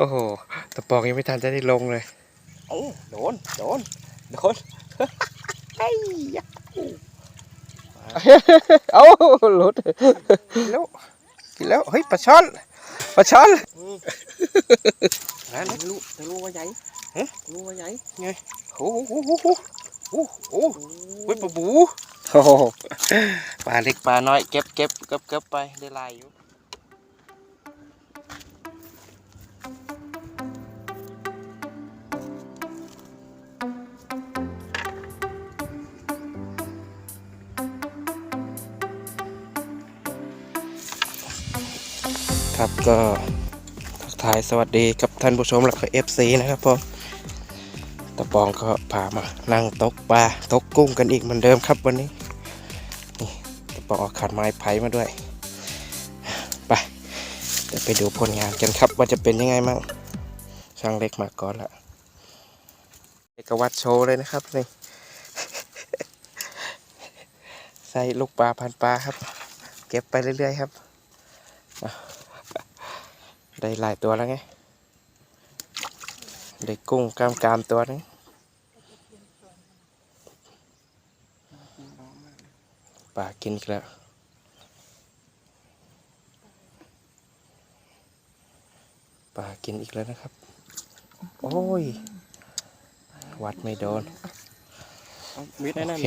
โอ้โหตะปองยังไม่ทันจะได้ลงเลยโอ้โดน โดน โดนไอ้ยะเอ้าหลุดแล้วกินแล้ว เฮ้ยปลาช่อนปลาช่อนนั่นจะรู้จะรู้ว่าใหญ่ฮะรู้ว่าใหญ่โอ้โหโอ้โหโอ้โหโอ้โหเฮ้ยปลาบูโอ้โหปลาเล็กปลาน้อยเก็บเก็บเก็บเก็บไปได้หลายอยู่ ก็ทักทายสวัสดีกับท่านผู้ชมและก็เอฟซีนะครับผมตะปองก็พามานั่งตกปลาตกกุ้งกันอีกเหมือนเดิมครับวันนี้นี่ตะปองเอาขาดไม้ไผ่มาด้วยไปเดี๋ยวไปดูผลงานกันครับว่าจะเป็นยังไงมั่งช่างเล็กมาก่อนละเอกวัดโชว์เลยนะครับนี่ใส่ลูกปลาพันปลาครับ เก็บไปเรื่อยๆครับ ได้หลายตัวแล้วไง ได้กุ้งกล้ามกรามตัวนึงปลากินอีกแล้วปลากินอีกแล้วนะครับ โอ้ย วัดไม่โดนเอามิดได้นั่นโอเค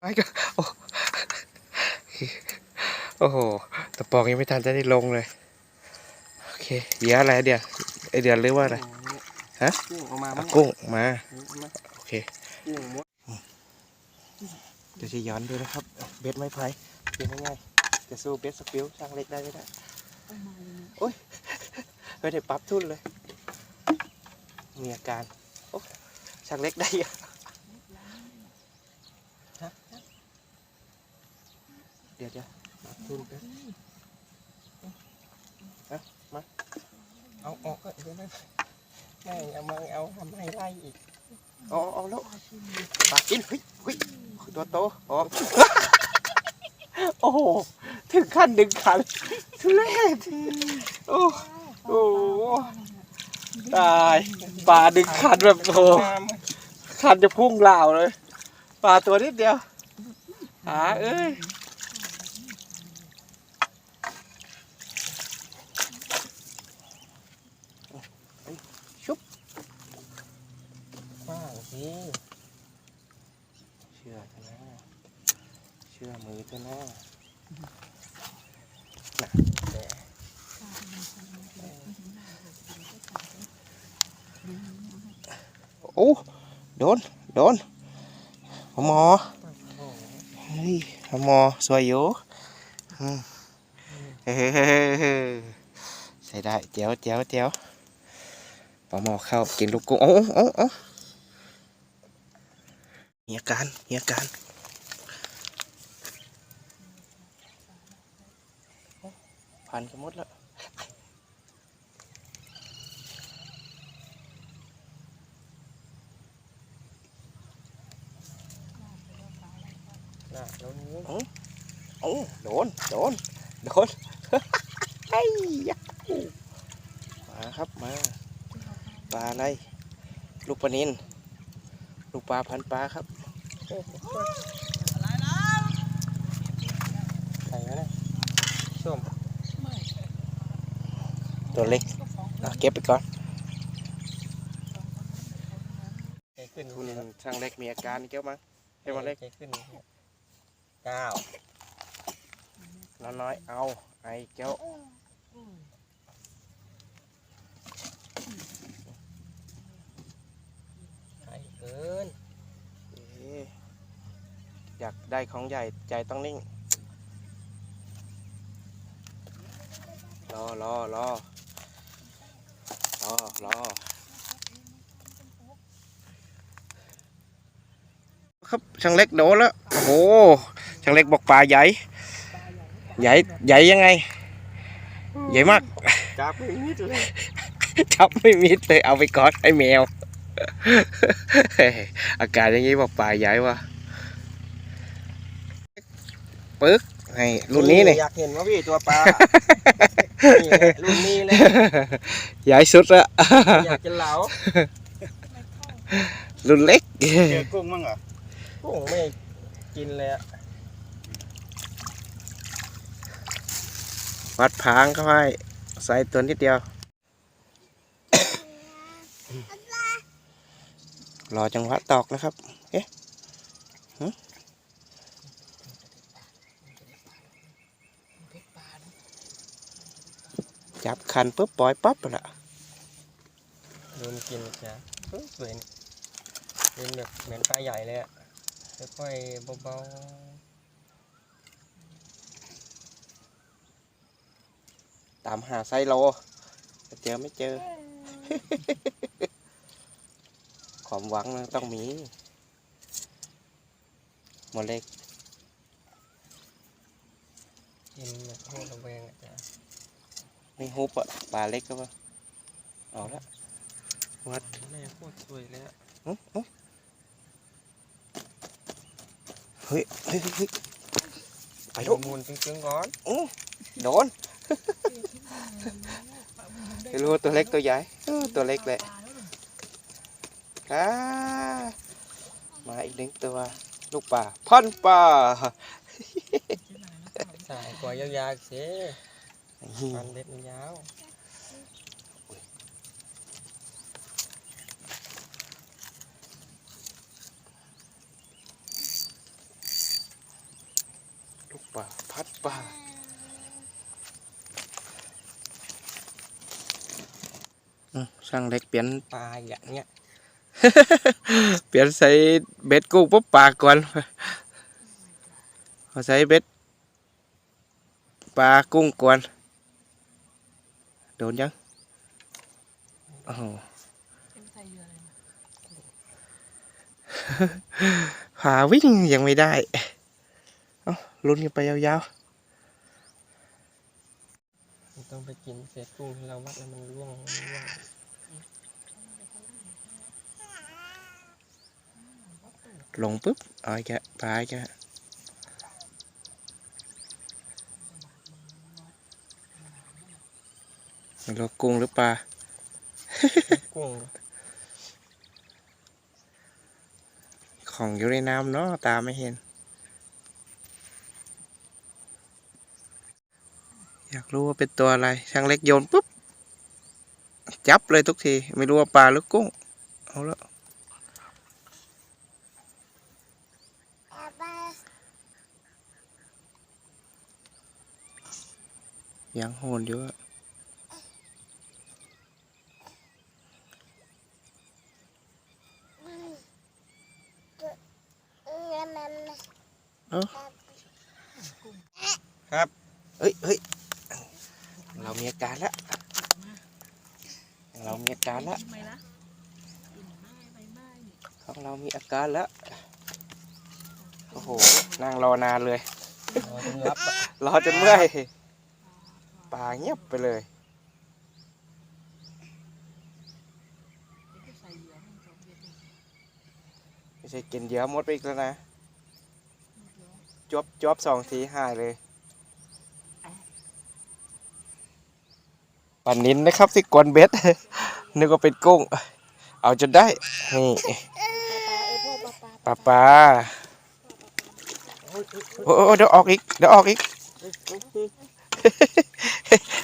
ไอ้ก็โอ้โอ้โห ตะปองยังไม่ทันจะได้ลงเลยโอ เคเหยื่ออะไรเดี๋ยวไอเดือนเรียกว่าอะไรฮะกุ้งเอามาเอามั้งกุ้งมาเอามาโอเคกุ้งมดเดี๋ยวจะย้อนดูนะครับ เบ็ดไม้ไผ่เป็นยังไงจะสู้เบ็ดสปิวช่างเล็กได้ไม่ได้โอ้ยไม่ได้ปรับทุนเลย มีอาการโอ้ช่างเล็กได้ยังฮะเดี๋ยวจะปรับทุนกันฮะมา เอาออกก็เดี๋ยวนะไม่เอามาเอาทำให้ไล่อีกเอาเอาแล้วปลากินเฮ้ยเฮ้ยตัวโตออกโอ้โหถึงขั้นดึงขันทุเรศโอ้โอ้ตายปลาดึงขันแบบโอ้ขันจะพุ่งเหล่าเลยปลาตัวนิดเดียวหาเอ้ย ชุบ ว่างสิ เชื่อเถอะนะเชื่อมือเถอะนะน่ะแหมโอ้โดน โดนหมอเฮ้ยหมอสวยอยู่อืมเฮ้ยใส่ได้เจียวเจียวเจียวปลาหมอเข้ากินลูกกุ้งโอ้โอ้โอ้มีอาการมีอาการ พันกันหมดแล้วน่ะแล้วนี้โอ้โดน โดน โดนไอ้ยะมาครับมา ปลาอะไร ลูกปลานินลูกปลาพันปลาครับใส่แล้วนะส้ม ตัวเล็กอะเก็บไปก่อนใส่ขึ้นคุณช่างเล็กมีอาการเกี่ยวมั้งเกี่ยวมาเล็กใส่ขึ้นเก้าน้อยน้อยๆเอาไอ้เกี้ยวใส่เกินเอ๊ะอยากได้ของใหญ่ใจต้องนิ่ง รอรอรอร อรอครับช่างเล็กโดนแล้วโอ้โหช่างเล็กบอกปลาใหญ่ ใหญ่ใหญ่ยังไง ใหญ่มากจับไปนิดเลยจับไม่มิดเลยเอาไปกอดให้แมว อากาศอย่างนี้บอกปลาใหญ่วะปึ๊กให้รุ่นนี้เนี่ยอยากเห็นว่าพี่ตัวปลานี่แหละ รุ่นนี้เลยใหญ่สุดละอยากจะเหลารุ่นเล็กเจอกุ้งมั้งเหรอกุ้งไม่กินเลยอะวัดพางเข้าให้ใส่ตัวนิดเดียว รอจังหวะตอกนะครับ เอ๊ะ จับคันปุ๊บปล่อยปั๊บไปละดูมันกินจ้ะเฮ้ยสวยนี่เป็นแบบเหมือนปลาใหญ่เลยอะค่อยๆเบาตามหาไซโลแต่เจอไม่เจอ ความหวังนะต้องมีหมดเล็กๆกินแบบโคตรระแวงอะจ้ะ ไม่ฮุบอะปลาเล็กก็ว่าเอาละวัดแม่โคตรสวยเลยอะอุ๊ยอุ๊ยเฮ้ยเฮ้ยเฮ้ยเฮ้ยไปลูกมูลจึงๆก่อนโดนไม่รู้ว่าตัวเล็กตัวใหญ่เออตัวเล็กแหละอ่ามาอีกหนึ่งตัวลูกป่าพ่อนป่าสายกว่ายาวๆสิ ฟันเด็ดมันยาวลูกป่าพัดป่าอืมช่างเล็กเปลี่ยนปลาอย่างเงี้ย เปลี่ยนใส่เบ็ดกุ้งปุ๊บปลาก่อนพอใส่เบ็ดปลากุ้งก่อน โดนยังโอ้โหหาวิ่งยังไม่ได้เอ้าลุ้นกันไปยาวมันต้องไปกินเศษกุ้งที่เราวัดแล้วมันร่วงมันร่วงๆลงปุ๊บเอาอีกแกะปลาอีกแก ไม่รู้กุ้งหรือปลา กุ้งของอยู่ในน้ำเนาะตาไม่เห็น อยากรู้ว่าเป็นตัวอะไรช่างเล็กโยนปุ๊บ จับเลยทุกที ไม่รู้ว่าปลาหรือกุ้ง เอาล้วยังโหนอยู่อะ เฮ้ยเฮ้ยเรามีอาการแล้วเรามีอาการแล้วทำไมล่ะไม่ไม่ไม่ของเรามีอาการแล้วโอ้โหนั่งรอนานเลยรอจนรับอะรอจนเมื่อยปลาเงียบไปเลยใส่เหยื่อมันสองเดือนไม่ใช่กินเยอะหมดไปอีกแล้วนะจวบจวบสองทีหายเลย ปันนินนะครับที่กวนเบ็ดนึกว่าเป็นกุ้ง เอาจนได้ นี่ปลาปลาโอ้โอ้เดี๋ยวออกอีกเดี๋ยวออกอีก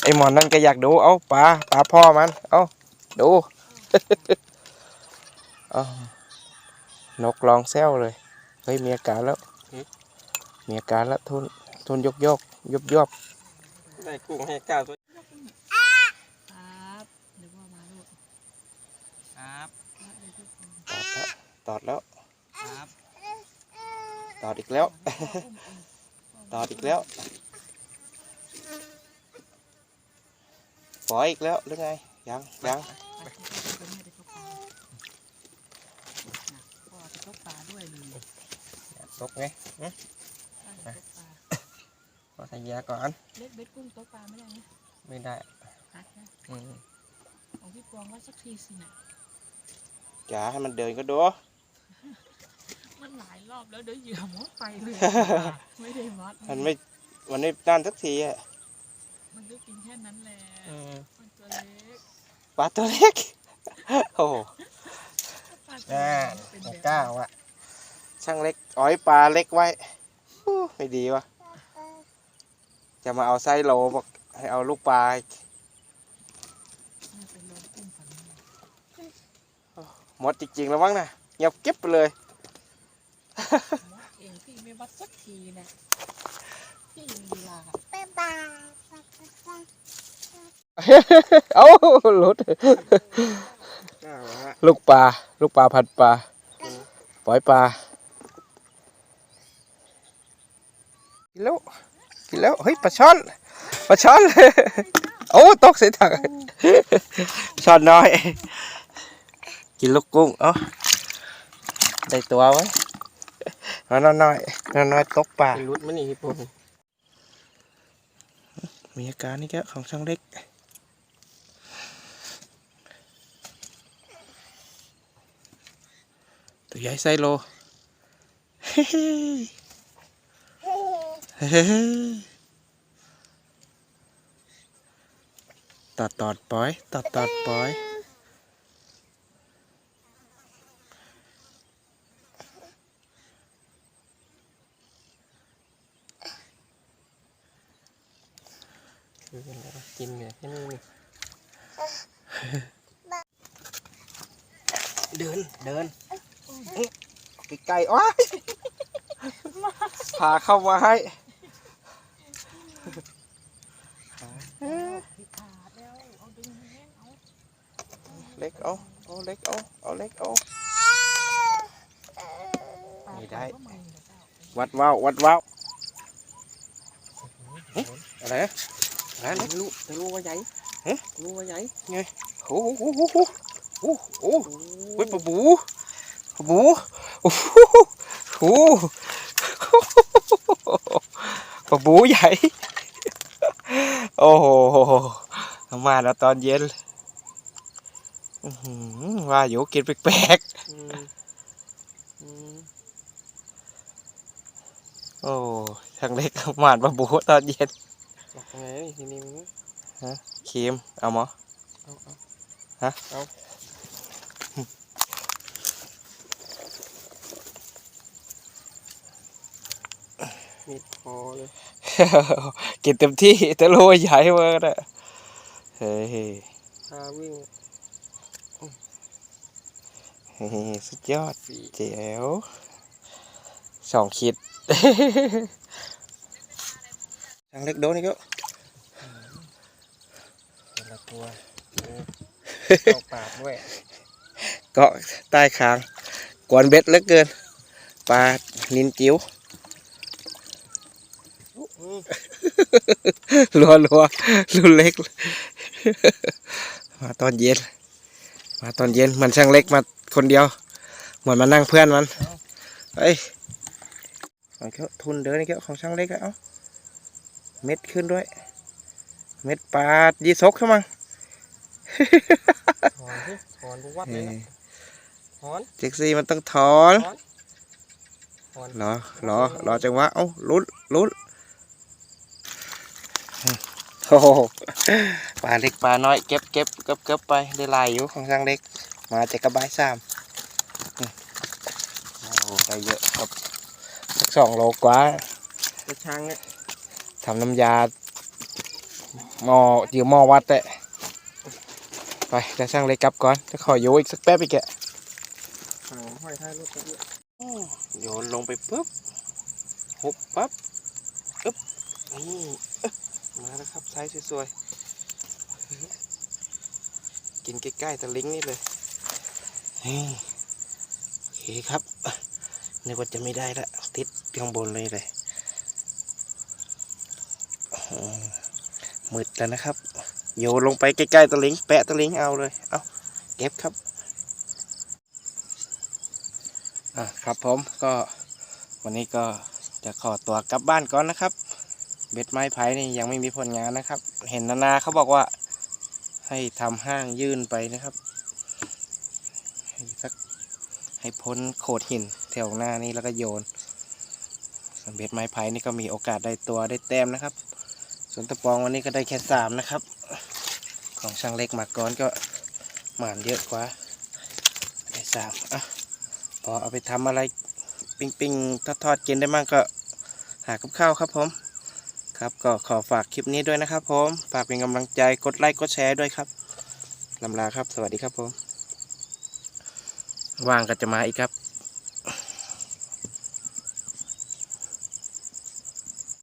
ไอหมอนนั่นก็อยากดูเอาปลาปลาพ่อมัน เอาดูเอานกลองแซวเลยเฮ้ยมีอาการแล้วมีอาการแล้วทุนทุนยกยกยบยบได้กุ้งให้เก้าตัว ครับนึกว่ามาลูก ครับ ตอดแล้วครับตอดอีกแล้วตอดอีกแล้วปล่อยอีกแล้วหรือไงยังยังไปไปไปไปเข้าป่าพ่อจะเข้าป่าด้วยเลยตกไงเข้าป่าขอใส่ยาก่อนเล็กเบ็ดกุ้งตกปลาไม่ได้นะไม่ได้ฮัดนะอืมของพี่ปองว่าสักทีสินะอย่าให้มันเดินก็ดู มันหลายรอบแล้วเดี๋ยวเหยื่อหมดไปเลย ไม่ได้วัดมันไม่ มันไม่นั่นสักทีอะ มันก็กินแค่นั้นแหละอืมมันตัวใหญ่ปลาตัวเล็ก โอ้โหอ่าเป็นหแบกบเก้าอะช่างเล็กอ้อยปลาเล็กไว้อู้ไม่ดีวะจะมาเอาไส้โลบอกให้เอาลูกปลาเป็นโลกุ้งฝันหมดจริงๆแล้วมั้งนะเงียบเก็บไปเลยมด เองพี่ไม่วัดสักทีนะพี่ลีลาเอ้าหลุดเก้าฮะลูกปลาลูกปลาผัดปลาปล่อยปลากินแล้วกินแล้วเฮ้ยปลาช่อนปลาช่อนโอ้ตกใส่ถังช่อนน้อย กินลูกกุ้งเอ้าได้ตัวไว้ น้อยน้อยน้อยน้อยๆตกปลาเป็นรุดมันนี่พี่ปุ่นมีอาการนี่แกของช่างเล็กตัวใหญ่ไซโลเฮ้เฮ้ตอดตอดปล่อยตอดตอดปล่อย คือเป็นอะไรวะกินเนี่ยแค่นี้นี่ เดินเดินไกลๆอ้อยพาเข้ามาให้พี่ขาดแล้วเอาดึงแห้งเอาเล็กเอาเอาเล็กเอาเอาเล็กเอาปลาไม่ได้ก็ไม่นะเจ้าวัดว้าววัดว้าวอะไรนะอะไรนะรู้จะรู้ว่าใหญ่ฮะรู้ว่าใหญ่โอ้โหโอ้โห โอ้โหโอ้โหเฮ้ยปลาบูปลาบูโอ้โหโอ้โหปลาบูใหญ่ โอ้โหมาแล้วตอนเย็นอื้อหือว่าอยู่กินแปลกอืมอืมๆโอ้ทางเล็กมาดปลาบูตอนเย็นบอกไงนี่ทีนี้มึงครีมเอามาเอาเอาฮะเอา มีดคอเลยกินเต็มที่แต่โลใหญ่มากนะเฮ้ยพาวิ่งเฮ้ยสุดยอดเจ๋วสองขีดทางเล็กโดนนี่ก็แต่ละตัวเออเข้าปากด้วยเกาะใต้คางกวนเบ็ดเหลือเกินปลานินจิ๋ว อืม รัวรัวรุ่นเล็ก มาตอนเย็น มาตอนเย็นมันช่างเล็กมาคนเดียว เหมือนมานั่งเพื่อนมันเฮ้ยของเขาทุนเดินนี่แกของช่างเล็กอะเอ้าเม็ดขึ้นด้วย เม็ดปลายีสกใช่มั้งถอนสิถอนบุวัดเลยนะถอนเจ็กซี่มันต้องถอนถอนรอรอรอจังหวะเอ้าลุ้นลุ้น โอ้โหปลาเล็กปลาน้อยเก็บเก็บเก็บเก็บไปได้หลายอยู่ของช่างเล็ก มาจากกระบายสามอืมโอ้โหได้เยอะครับสักสองโลกว่ากระชังเนี่ยทำน้ำยาหม้อยืมหม้อวัดแตะไปจะช่างเล็กกลับก่อนจะขออยู่อีกสักแป๊บอีกแกะฝั่งห้อยท้ายรถกันด้วยโยนลงไปปุ๊บหุบปั๊บอึ๊บนี่อึ๊บ มาแล้วครับไซส์สวยๆ กินใกล้ๆตะลิงนี่เลยนี่โอเคครับนึกว่าจะไม่ได้ละติดข้างบนเลยเลยอืมมืดแล้วนะครับ โยนลงไปใกล้ๆตะลิง แปะตะลิงเอาเลย เอาเก็บครับอะครับผมก็วันนี้ก็จะขอตัวกลับบ้านก่อนนะครับ เบ็ดไม้ไผ่นี่ยังไม่มีผลงานนะครับ เห็นนานาเขาบอกว่า ให้ทำห้างยื่นไปนะครับให้สักให้พ้นโขดหินแถวหน้านี้แล้วก็โยนส่วนเบ็ดไม้ไผ่นี่ก็มีโอกาสได้ตัวได้แต้มนะครับ ส่วนตะปองวันนี้ก็ได้แค่สามนะครับ ของช่างเล็กมาก่อนก็หมานเยอะกว่าได้สามอะพอเอาไปทำอะไรปิ้งปิ้งทอดทอดๆกินได้มั่งก็หากับข้าวครับผม ครับก็ขอฝากคลิปนี้ด้วยนะครับผมฝากเป็นกำลังใจกดไลค์กดแชร์ด้วยครับลำลาครับ สวัสดีครับผมว่างก็จะมาอีกครับ